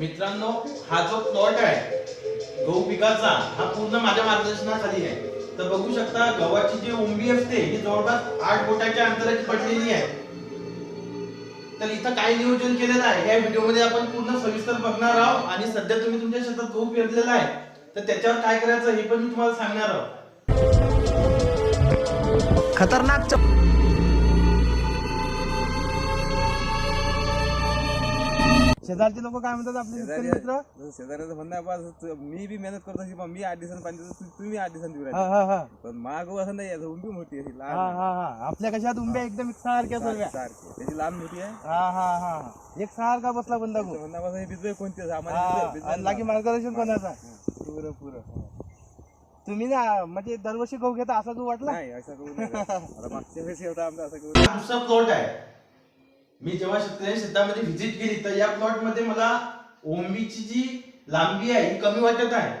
मित्रांनो हा जो प्लॉट आहे गहू पिकाचा हा पूर्ण माझ्या मार्गदर्शनाखाली आहे. तर बघू शकता गव्हाची जी उंबी असते ही जवळपास आठ बोटाच्या अंतराची पडलेली आहे. तर इथं काय नियोजन केलेलं आहे या व्हिडिओमध्ये आपण पूर्ण सविस्तर बघणार आहोत. आणि सध्या तुम्ही तुमच्या शेतात गहू पेरलेला आहे तर त्याच्यावर काय करायचं हे पण मी तुम्हाला सांगणार आहोत. खतरनाक शेजारचे लोक काय म्हणतात आपले शेतकरी मित्र? शेजाऱ्याचं म्हणणं आहे बा, तू- मी बी मेहनत करतो अशी बा, मी आठ दिवसांनी पाणी देतो तू- तुम्ही आठ दिवसांनी देऊ हा राहिले. हा हा पण मागव असं नाही आहे, उंबी मोठी आहे, अशी हा लहान हा हा. आपल्या कशात उंब्या एकदम सारख्या सर्व सारखी- सारखी. त्याची लहान मोठी आहे. हा हा हा एक सारखा बसला बंदा तर म्हणणं बा, हे कोणते? आम्हाला हा आणि लागी. मार्गदर्शन कोणाचा पुरं पुरं. तुम्ही ना म्हणजे दरवर्षी गहू घेता असं तू वाटलं? नाही असं करू नये. आता मागच्या वेळेस होता आमचा असं करू हा दुसरा प्लॉट आहे. मी जेव्हा शेतकरी शेतामध्ये व्हिजिट केली तर या प्लॉटमध्ये मला ओंबीची जी लांबी आहे ही कमी वाटत आहे.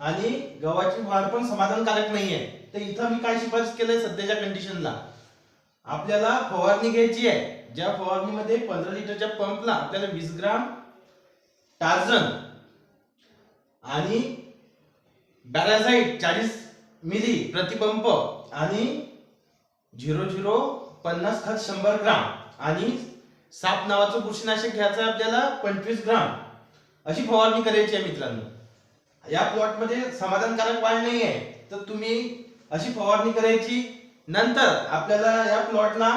आणि गव्हाची वाढ पण समाधानकारक नाही आहे तर इथं मी काय शिफारस केलंय सध्याच्या कंडिशनला आपल्याला फवारणी घ्यायची आहे. ज्या फवारणीमध्ये पंधरा लिटरच्या पंपला आपल्याला वीस ग्राम टार्जन आणि बॅराझाईट चाळीस मिली प्रतिपंप आणि झिरो झिरो पन्नास खत शंभर ग्राम आणि साप नावाचं बुरशीनाशक घ्यायचं आहे आपल्याला पंचवीस ग्राम. अशी फवारणी करायची आहे मित्रांनो. या प्लॉटमध्ये समाधानकारक वाढ नाही आहे तर तुम्ही अशी फवारणी करायची. नंतर आपल्याला या प्लॉटला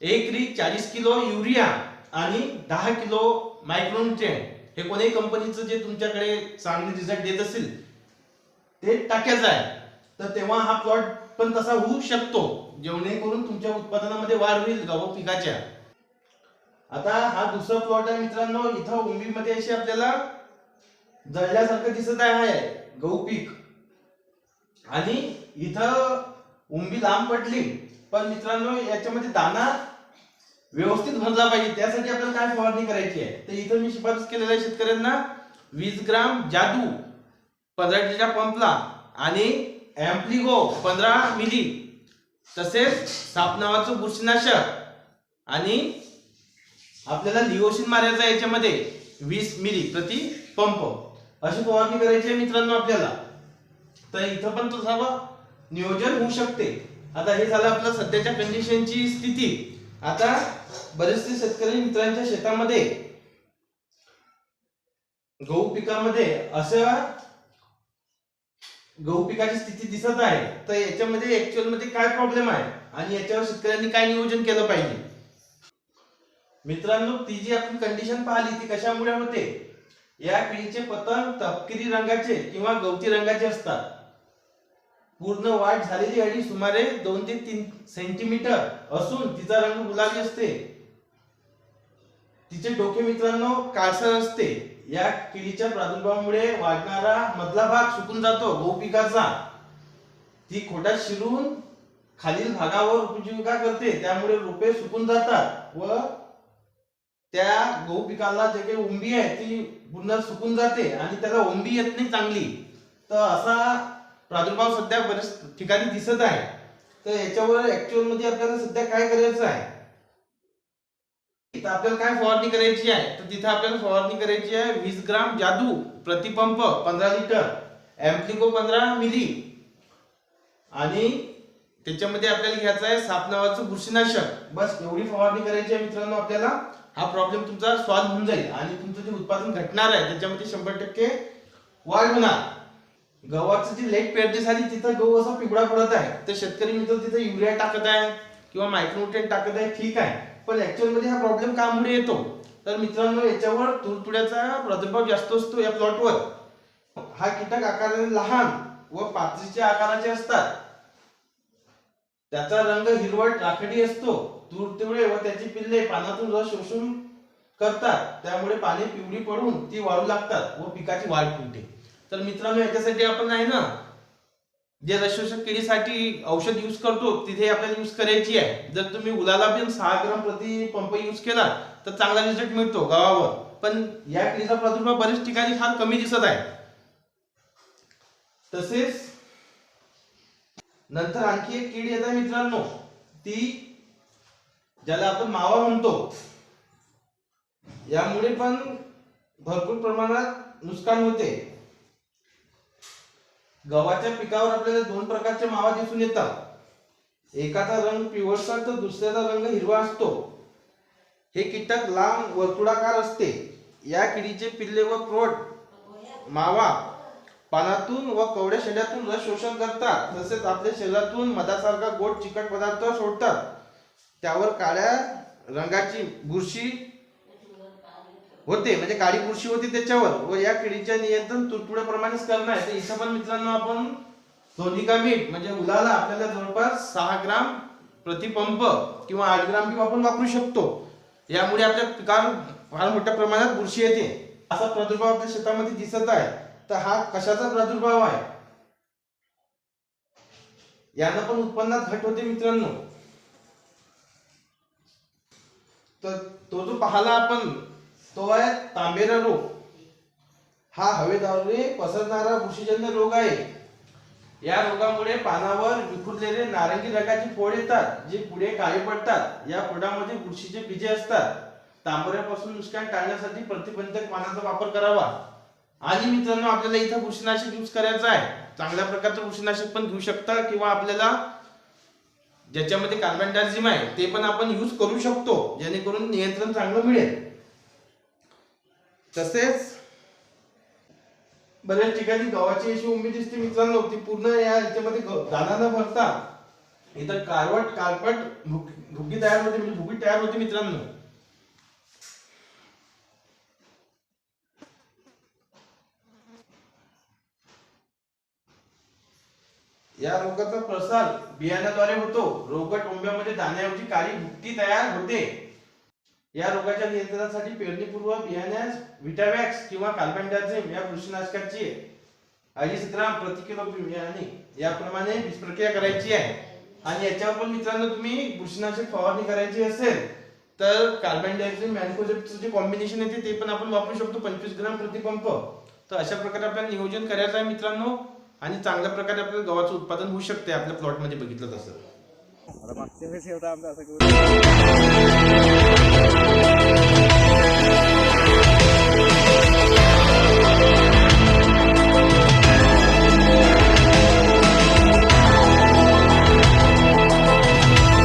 एकरी चाळीस किलो युरिया आणि दहा किलो मायक्रोन्युट्रिएंट हे कोणत्याही कंपनीचं जे तुमच्याकडे चांगले रिझल्ट देत असेल ते टाकायचं आहे. तर तेव्हा हा प्लॉट पण तसा होऊ शकतो. जेवणे करून तुमच्या उत्पादनामध्ये वाढ होईल गहू पिकाच्या आता हा दुसरा प्लॉट आहे मित्रांनो इथं उंबीमध्ये अशी आपल्याला जळल्यासारखं दिसत आहे गहू पीक. आणि इथं उंबी लांब पडली पण मित्रांनो याच्यामध्ये दाना व्यवस्थित भरला पाहिजे. त्यासाठी आपल्याला काय फवारणी करायची आहे? तर इथं मी शिफारस केलेल्या आहे शेतकऱ्यांना. वीस ग्राम जादू पंधरा लिटरच्या पंपला आणि ॲम्प्लिगो पंधरा मिली तसेच साप नावाचं बुरशीनाशक आणि आपल्याला लिओसिन मारायचं याच्यामध्ये वीस मिली प्रति पंप. अशी फवारणी करायची आहे मित्रांनो आपल्याला. तर इथं पण तुझं नियोजन होऊ शकते. आता हे झालं आपलं सध्याच्या कंडिशनची स्थिती. आता बरेचसे शेतकरी मित्रांच्या शेतामध्ये गहू पिकामध्ये असं गहू पिकाची स्थिती दिसत आहे. तर याच्यामध्ये ऍक्च्युअलमध्ये काय प्रॉब्लेम आहे? आणि याच्यावर शेतकऱ्यांनी काय नियोजन केलं पाहिजे? मित्रांनो ती जी आपण कंडिशन पाहिली ती कशामुळे होते? या किडीचे पतंग तपकिरी रंगाचे किंवा गवती रंगाचे असतात. पूर्ण वाढ झालेली अडी सुमारे दोन ते तीन सेंटीमीटर असून तिचा रंग गुलाबी असते. तिचे डोके मित्रांनो काळसर असते. या किडीच्या प्रादुर्भावामुळे वाढणारा मधला भाग सुकून जातो गहू पिकाचा. ती खोटात शिरून खालील भागावर उपजीविका करते त्यामुळे रोपे सुकून जातात व त्या गहू पिकाला जे काही उंबी आहे ती पूर्ण सुकून जाते आणि त्याला उंबी येत नाही चांगली. तर असा प्रादुर्भाव सध्या बरेच ठिकाणी दिसत आहे. तर याच्यावर ऍक्च्युअलमध्ये आपल्याला सध्या काय करायचं आहे? आपल्याला काय फवारणी करायची आहे? तर तिथे आपल्याला फवारणी करायची आहे वीस ग्राम जादू प्रतिपंप पंधरा लिटर एम्प्लिको पंधरा मिली. आणि त्याच्यामध्ये आपल्याला घ्यायचं आहे साप नावाचं बुरशीनाशक. बस एवढी फवारणी करायची आहे मित्रांनो आपल्याला. हा प्रॉब्लेम तुमचा सॉल्व्ह होऊन जाईल आणि तुमचं जे उत्पादन घटणार आहे त्याच्यामध्ये शंभर टक्के वाढ होणार. गव्हाचं जी लेट पेरणी झाली तिथं गहू असा पिवळा पडत आहे. तर शेतकरी मित्र तिथं युरिया टाकत आहे किंवा मायक्रोन्युट्रिएंट टाकत आहे ठीक आहे. पण ऍक्च्युअलमध्ये हा प्रॉब्लेम कामुळे येतो. तर मित्रांनो याच्यावर तुडतुड्याचा प्रादुर्भाव जास्त असतो या प्लॉटवर हा कीटक आकाराने लहान व पातळीच्या आकाराचे असतात. त्याचा रंग हिरवट राखडी असतो. तुरतुडे व त्याची पिल्ले पानातून रस शोषून करतात. त्यामुळे पाने पिवळी पडून ती वाळू लागतात व पिकाची वाढ खुंटते तर मित्रांनो याच्यासाठी आपण आहे ना जे रसशोषक किडीसाठी औषध यूज करतो तिथे आपल्याला यूज करायची आहे. जर तुम्ही उलाला पण सहा ग्राम प्रति पंप यूज केला तर चांगला रिझल्ट मिळतो गावावर. पण या किडीचा प्रादुर्भाव बऱ्याच ठिकाणी फार कमी दिसत आहे. तसेच नंतर आणखी एक कीड येत आहे मित्रांनो ती ज्याला आपण मावा म्हणतो. यामुळे पण भरपूर प्रमाणात नुकसान होते. गव्हाच्या पिकावर आपल्याला दोन प्रकारचे मावा दिसून येतात. एकाचा रंग पिवळसर तर दुसऱ्याचा रंग हिरवा असतो. हे कीटक लांब वर्तुळाकार असते. या किडीचे पिल्ले व प्रौढ मावा पानातून व कवड्या शेंड्यातून रस शोषण करतात. तसेच आपल्या शरीरातून मधासारखा गोड चिकट पदार्थ सोडतात त्यावर काळ्या रंगाची बुरशी होते. म्हणजे काळी बुरशी होती त्याच्यावर. व या किडीच्या नियंत्रण तुटपुड्याप्रमाणेच करणं आहे. तर इथं पण मित्रांनो आपण सोनिका मीठ म्हणजे मुलाला आपल्याला जवळपास सहा ग्राम प्रतिपंप किंवा आठ ग्राम किंवा आपण वापरू शकतो. यामुळे आपल्या पिकावर फार मोठ्या प्रमाणात बुरशी येते. असा प्रादुर्भाव आपल्या शेतामध्ये दिसत आहे. तर हा कशाचा प्रादुर्भाव आहे? यानं पण उत्पन्नात घट होते मित्रांनो. तर तो जो पाहला आपण तो आहे तांबेरा रोग. हा हवेद्वारे पसरणारा बुरशीजन्य रोग आहे. या रोगामुळे पानावर विखुरलेले नारंगी रंगाचे फोड येतात जे पुढे काळे पडतात. या फोडामध्ये बुरशीचे बीजे असतात. तांबऱ्यापासून नुकसान टाळण्यासाठी प्रतिबंधक पानाचा वापर करावा. आणि मित्रांनो आपल्याला इथं बुरशीनाशक यूज करायचं आहे. चांगल्या प्रकारचं बुरशीनाशक पण घेऊ शकता किंवा आपल्याला ज्याच्यामध्ये कार्बन डायझिम आहे ते पण आपण यूज करू शकतो जेणेकरून नियंत्रण चांगलं मिळेल. तसेच बऱ्याच ठिकाणी गव्हाची अशी उमेद दिसते मित्रांनो ती पूर्ण या याच्यामध्ये दाना न भरता. इथं कारवट कारपट भुगी तयार होते म्हणजे भुगी तयार होते मित्रांनो. या रोगाचा प्रसार बियाण्याद्वारे होतो. रोगट ओंब्यामध्ये दाण्याऐवजी काळी भुकटी तयार होते. या रोगाच्या नियंत्रणासाठी पेरणीपूर्व बियाण्यास विटावॅक्स किंवा कार्बनडायझेम या बुरशीनाशकाची अडीच ग्राम प्रति किलो बियाणे याप्रमाणे प्रक्रिया करायची आहे. आणि याच्यावर पण मित्रांनो तुम्ही बुरशीनाशक फवारणी करायची असेल तर कार्बन डायऑक्साईड मॅन्कोजेबचं जे कॉम्बिनेशन येते ते पण आपण वापरू शकतो. पंचवीस ग्राम प्रतिपंप तर अशा प्रकारे आपल्याला नियोजन करायचं आहे मित्रांनो. आणि चांगल्या प्रकारे आपल्याला गव्हाचं उत्पादन होऊ शकते आपल्या प्लॉटमध्ये बघितलं तसं.